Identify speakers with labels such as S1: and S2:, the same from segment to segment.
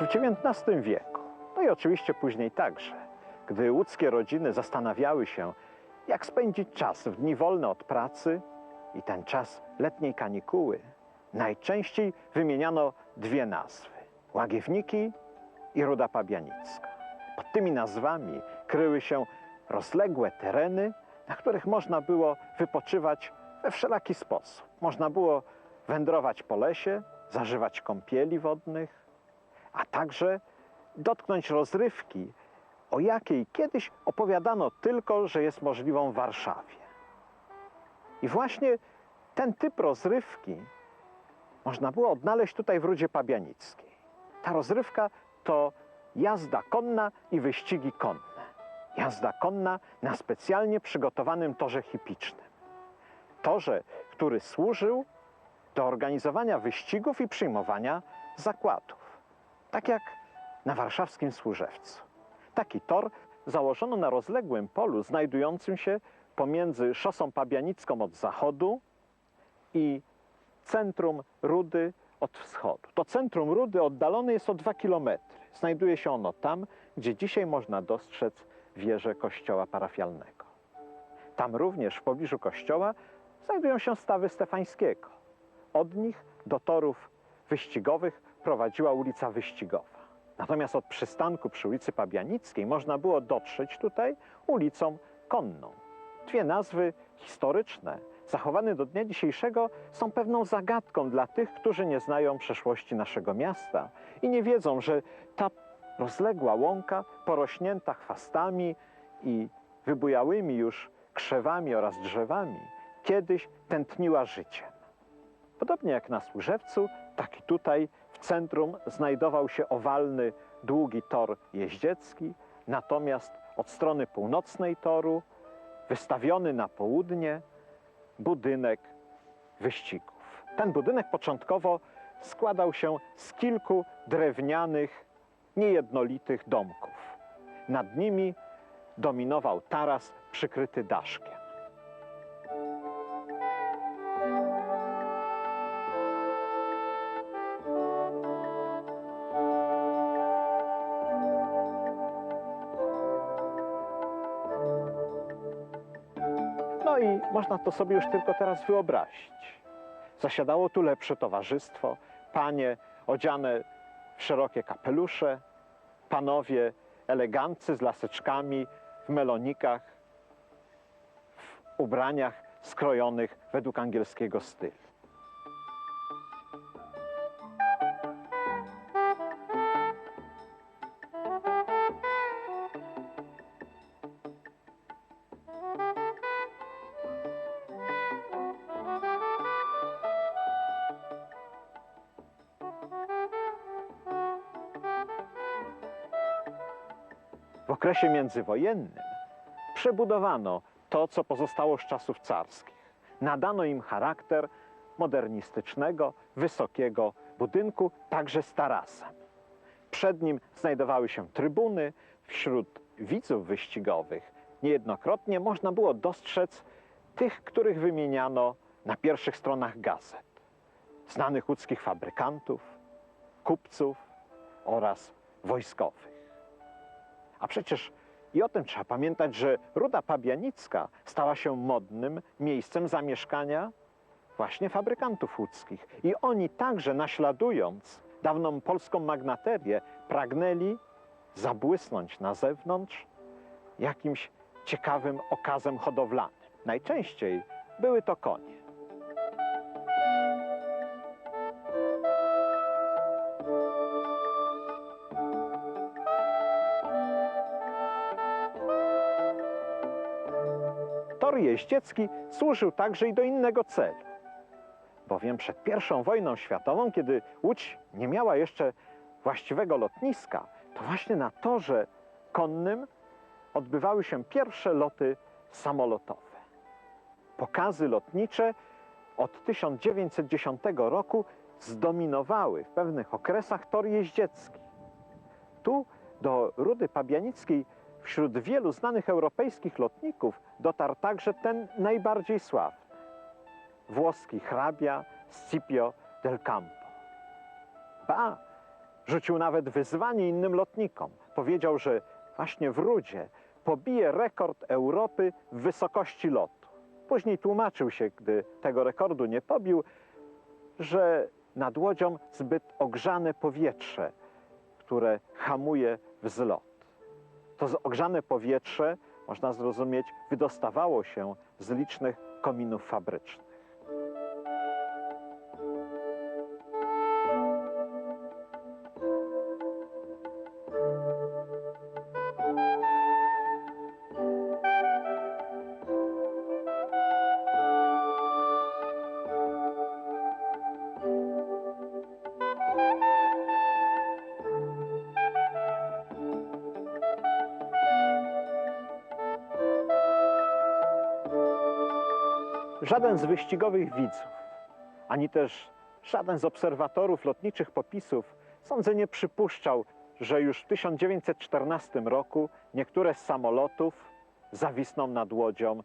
S1: Już w XIX wieku, no i oczywiście później także, gdy łódzkie rodziny zastanawiały się, jak spędzić czas w dni wolne od pracy i ten czas letniej kanikuły, najczęściej wymieniano dwie nazwy: Łagiewniki i Ruda Pabianicka. Pod tymi nazwami kryły się rozległe tereny, na których można było wypoczywać we wszelaki sposób. Można było wędrować po lesie, zażywać kąpieli wodnych, a także dotknąć rozrywki, o jakiej kiedyś opowiadano tylko, że jest możliwą w Warszawie. I właśnie ten typ rozrywki można było odnaleźć tutaj w Rudzie Pabianickiej. Ta rozrywka to jazda konna i wyścigi konne. Jazda konna na specjalnie przygotowanym torze hipicznym. Torze, który służył do organizowania wyścigów i przyjmowania zakładów. Tak jak na warszawskim Służewcu. Taki tor założono na rozległym polu znajdującym się pomiędzy szosą pabianicką od zachodu i centrum Rudy od wschodu. To centrum Rudy oddalone jest o 2 kilometry. Znajduje się ono tam, gdzie dzisiaj można dostrzec wieżę kościoła parafialnego. Tam również w pobliżu kościoła znajdują się stawy Stefańskiego. Od nich do torów wyścigowych prowadziła ulica Wyścigowa. Natomiast od przystanku przy ulicy Pabianickiej można było dotrzeć tutaj ulicą Konną. Dwie nazwy historyczne, zachowane do dnia dzisiejszego, są pewną zagadką dla tych, którzy nie znają przeszłości naszego miasta i nie wiedzą, że ta rozległa łąka, porośnięta chwastami i wybujałymi już krzewami oraz drzewami, kiedyś tętniła życiem. Podobnie jak na Służewcu, tak i tutaj w centrum znajdował się owalny, długi tor jeździecki, natomiast od strony północnej toru, wystawiony na południe, budynek wyścigów. Ten budynek początkowo składał się z kilku drewnianych, niejednolitych domków. Nad nimi dominował taras przykryty daszkiem. Można to sobie już tylko teraz wyobrazić. Zasiadało tu lepsze towarzystwo, panie odziane w szerokie kapelusze, panowie eleganccy z laseczkami, w melonikach, w ubraniach skrojonych według angielskiego stylu. Okresie międzywojennym przebudowano to, co pozostało z czasów carskich. Nadano im charakter modernistycznego, wysokiego budynku, także z tarasem. Przed nim znajdowały się trybuny. Wśród widzów wyścigowych niejednokrotnie można było dostrzec tych, których wymieniano na pierwszych stronach gazet. Znanych łódzkich fabrykantów, kupców oraz wojskowych. A przecież i o tym trzeba pamiętać, że Ruda Pabianicka stała się modnym miejscem zamieszkania właśnie fabrykantów łódzkich. I oni także naśladując dawną polską magnaterię, pragnęli zabłysnąć na zewnątrz jakimś ciekawym okazem hodowlanym. Najczęściej były to konie. Tor jeździecki służył także i do innego celu. Bowiem przed I wojną światową, kiedy Łódź nie miała jeszcze właściwego lotniska, to właśnie na torze konnym odbywały się pierwsze loty samolotowe. Pokazy lotnicze od 1910 roku zdominowały w pewnych okresach tor jeździecki. Tu do Rudy Pabianickiej wśród wielu znanych europejskich lotników dotarł także ten najbardziej sławny włoski hrabia Scipio del Campo. Ba, Rzucił nawet wyzwanie innym lotnikom. Powiedział, że właśnie w Rudzie pobije rekord Europy w wysokości lotu. Później tłumaczył się, gdy tego rekordu nie pobił, że nad łodzią zbyt ogrzane powietrze, które hamuje wzlot. To ogrzane powietrze, można zrozumieć, wydostawało się z licznych kominów fabrycznych. Żaden z wyścigowych widzów, ani też żaden z obserwatorów lotniczych popisów, sądzę, nie przypuszczał, że już w 1914 roku niektóre z samolotów zawisną nad łodzią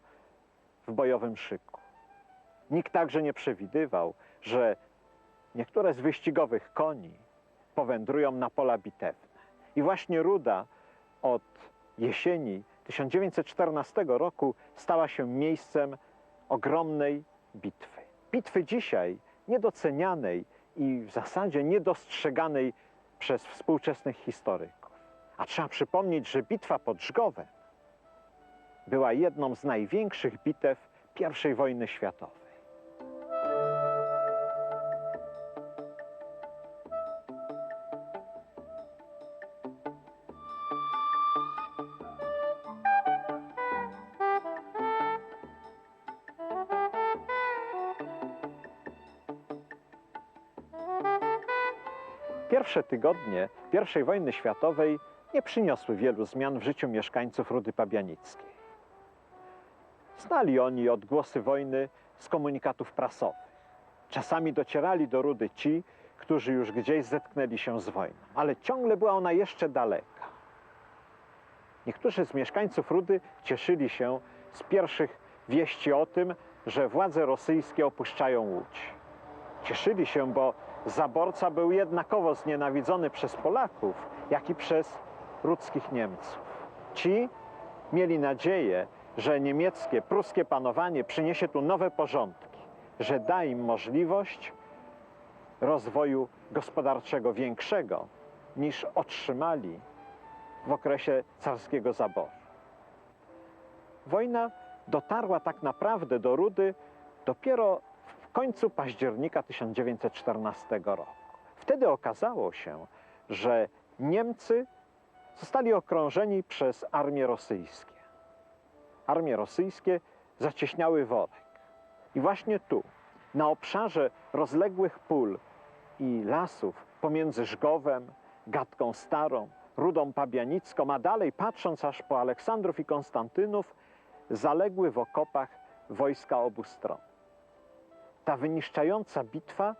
S1: w bojowym szyku. Nikt także nie przewidywał, że niektóre z wyścigowych koni powędrują na pola bitewne. I właśnie Ruda od jesieni 1914 roku stała się miejscem ogromnej bitwy. Bitwy dzisiaj niedocenianej i w zasadzie niedostrzeganej przez współczesnych historyków. A trzeba przypomnieć, że bitwa pod Żgowem była jedną z największych bitew I wojny światowej. Pierwsze tygodnie I wojny światowej nie przyniosły wielu zmian w życiu mieszkańców Rudy Pabianickiej. Znali oni odgłosy wojny z komunikatów prasowych. Czasami docierali do Rudy ci, którzy już gdzieś zetknęli się z wojną, ale ciągle była ona jeszcze daleka. Niektórzy z mieszkańców Rudy cieszyli się z pierwszych wieści o tym, że władze rosyjskie opuszczają Łódź. Cieszyli się, bo zaborca był jednakowo znienawidzony przez Polaków, jak i przez rudzkich Niemców. Ci mieli nadzieję, że niemieckie, pruskie panowanie przyniesie tu nowe porządki, że da im możliwość rozwoju gospodarczego większego niż otrzymali w okresie carskiego zaboru. Wojna dotarła tak naprawdę do Rudy dopiero końcu października 1914 roku. Wtedy okazało się, że Niemcy zostali okrążeni przez armię rosyjskie. Armie rosyjskie zacieśniały worek. I właśnie tu, na obszarze rozległych pól i lasów pomiędzy Żgowem, Gatką Starą, Rudą Pabianicką, a dalej patrząc aż po Aleksandrów i Konstantynów, zaległy w okopach wojska obu stron. Ta wyniszczająca bitwa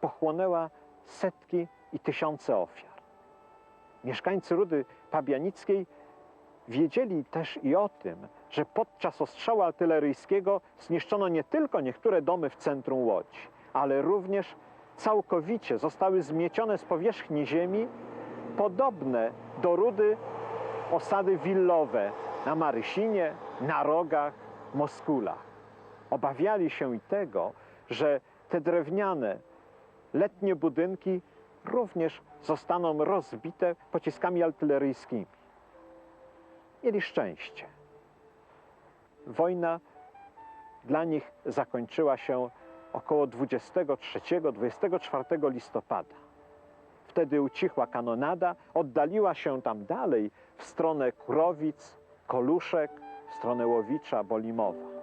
S1: pochłonęła setki i tysiące ofiar. Mieszkańcy Rudy Pabianickiej wiedzieli też i o tym, że podczas ostrzału artyleryjskiego zniszczono nie tylko niektóre domy w centrum Łodzi, ale również całkowicie zostały zmiecione z powierzchni ziemi podobne do Rudy osady willowe na Marysinie, na Rogach, Moskulach. Obawiali się i tego, że te drewniane, letnie budynki również zostaną rozbite pociskami artyleryjskimi. Mieli szczęście. Wojna dla nich zakończyła się około 23-24 listopada. Wtedy ucichła kanonada, oddaliła się tam dalej w stronę Kurowic, Koluszek, w stronę Łowicza, Bolimowa.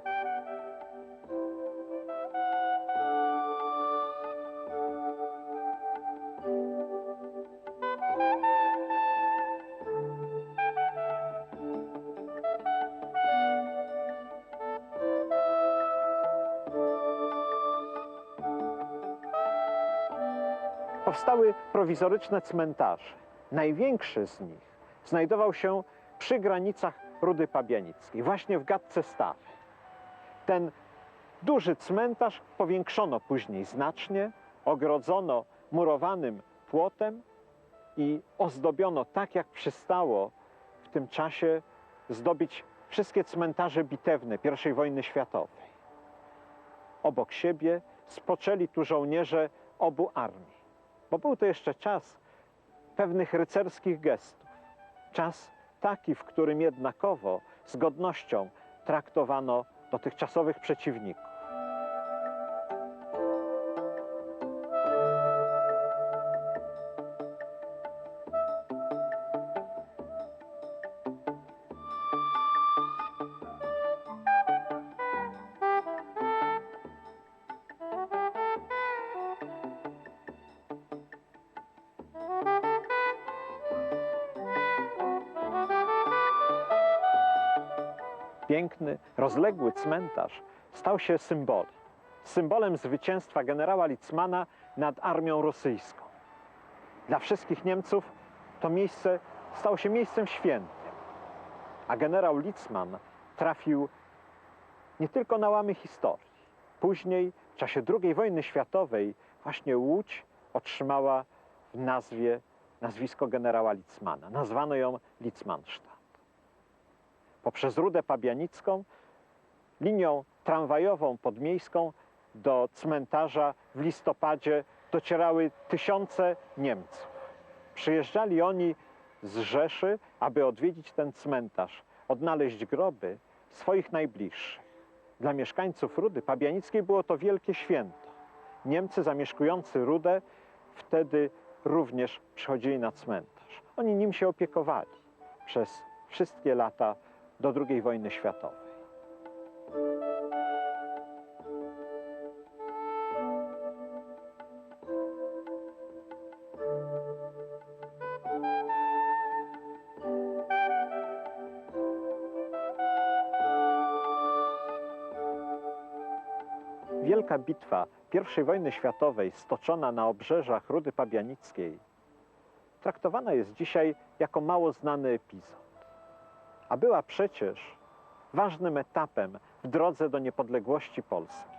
S1: Powstały prowizoryczne cmentarze. Największy z nich znajdował się przy granicach Rudy Pabianickiej, właśnie w Gadce Starej. Ten duży cmentarz powiększono później znacznie, ogrodzono murowanym płotem i ozdobiono tak, jak przystało w tym czasie zdobić wszystkie cmentarze bitewne I wojny światowej. Obok siebie spoczęli tu żołnierze obu armii, bo był to jeszcze czas pewnych rycerskich gestów. Czas taki, w którym jednakowo z godnością traktowano dotychczasowych przeciwników. Piękny, rozległy cmentarz stał się symbolem. Symbolem zwycięstwa generała Litzmana nad armią rosyjską. Dla wszystkich Niemców to miejsce stało się miejscem świętym. A generał Litzman trafił nie tylko na łamy historii. Później, w czasie II wojny światowej, właśnie Łódź otrzymała w nazwie nazwisko generała Litzmana. Nazwano ją Litzmannstadt poprzez Rudę Pabianicką, linią tramwajową podmiejską do cmentarza w listopadzie docierały tysiące Niemców. Przyjeżdżali oni z Rzeszy, aby odwiedzić ten cmentarz, odnaleźć groby swoich najbliższych. Dla mieszkańców Rudy Pabianickiej było to wielkie święto. Niemcy zamieszkujący Rudę wtedy również przychodzili na cmentarz. Oni nim się opiekowali przez wszystkie lata do II wojny światowej. Wielka bitwa I wojny światowej stoczona na obrzeżach Rudy Pabianickiej traktowana jest dzisiaj jako mało znany epizod a była przecież ważnym etapem w drodze do niepodległości Polski.